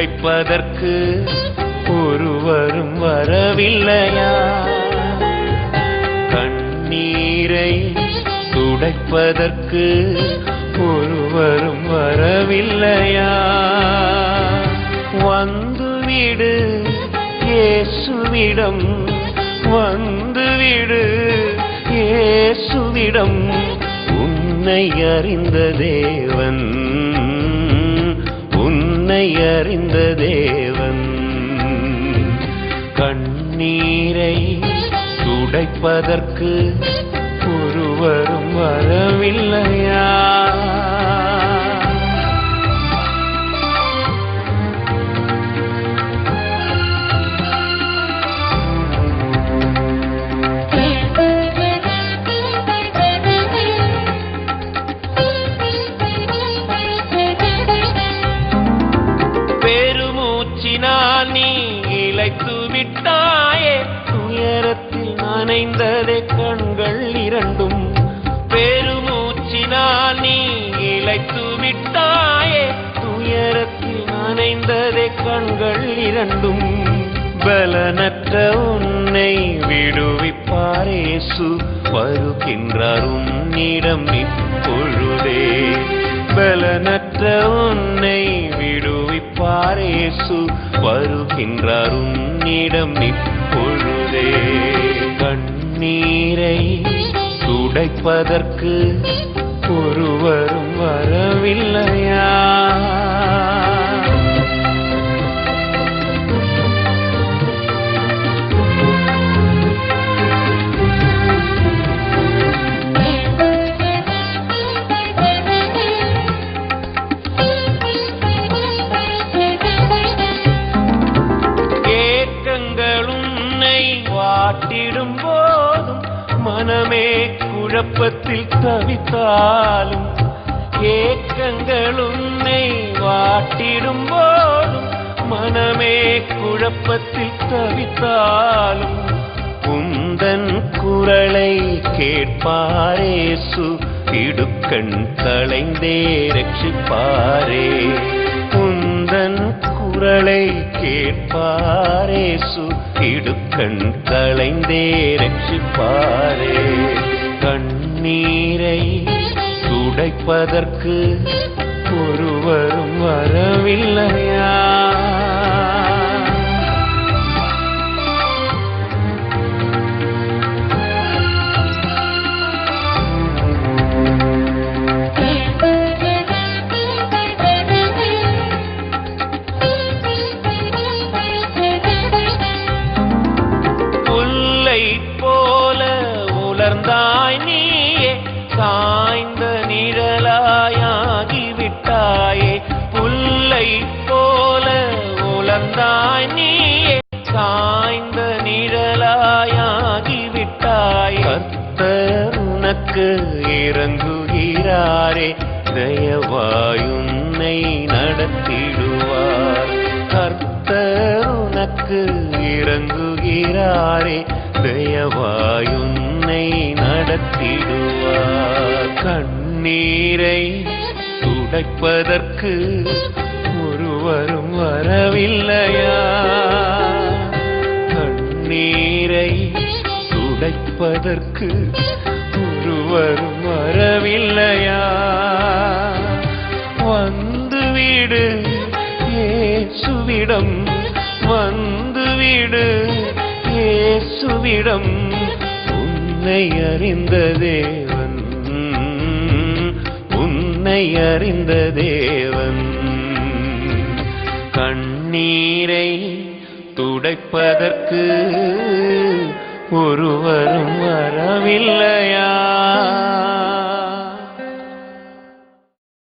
துடைப்பதற்கு ஒருவரும் வரவில்லையா? கண்ணீரை துடைப்பதற்கு ஒருவரும் வரவில்லையா? வந்துவிடு இயேசுவிடம். வந்துவிடு இயேசுவிடம். உன்னை அறிந்த தேவன் உன்னை அறிந்த தேவன் கண்ணீரை துடைப்பதற்கு ஒருவரும் வரவில்லையா? இழைத்து விட்டாயே துயரத்தில் நனைந்ததே கண்கள் இரண்டும். பெருமூச்சினால் நீ இழைத்து விட்டாயே துயரத்தில் நனைந்ததே கண்கள் இரண்டும். பலனற்ற உன்னை விடுவிப்பாரேசு வருகின்றாரும் உன்னிடம் இப்பொழுதே. பலனற்ற உன்னை விடுவிப்பாரேசு வருகின்றார் உன்னிடம் இப்பொழுதே. கண்ணீரை துடைப்பதற்கு ஒருவரும் வரவில்லையா? வாட்டிடும் போதும் மனமே குழப்பத்தில் தவித்தாலும் ஏக்கங்கள் உன்னை வாட்டிடும் போதும் மனமே குழப்பத்தில் தவித்தாலும் உந்தன் குரலை கேட்பாரேசு இடுக்கண் தலைந்தே ரட்சிப்பாரே. உந்தன் குரலை கேட்பாரேசு இடுக்கண் களைந்தே ரட்சிப்பாரே. கண்ணீரை துடைப்பதற்கு ஒருவரும் வரவில்லை. உலர்ந்தாய் நீயே சாய்ந்த நிழலாயாகி விட்டாயே புல்லை போல உலர்ந்தாய் நீயே சாய்ந்த நிழலாயாகி விட்டாயே கர்த்தர் உனக்கு இறங்குகிறாரே தயவாயுன்னை நடத்திடுவார். கர்த்தர் உனக்கு இறங்குகிறாரே தயவாயுன்னை நடத்திடுவார் கண்ணீரை துடைப்பதற்கு ஒருவரும் வரவில்லையா? கண்ணீரை துடைப்பதற்கு ஒருவரும் வரவில்லையா? வந்துவிடு இயேசுவிடம் வந்துவிடு. இயேசுவிடம் உன்னை அறிந்த தேவன். உன்னை அறிந்த தேவன். கண்ணீரை துடைப்பதற்கு ஒருவரும் வரவில்லையா?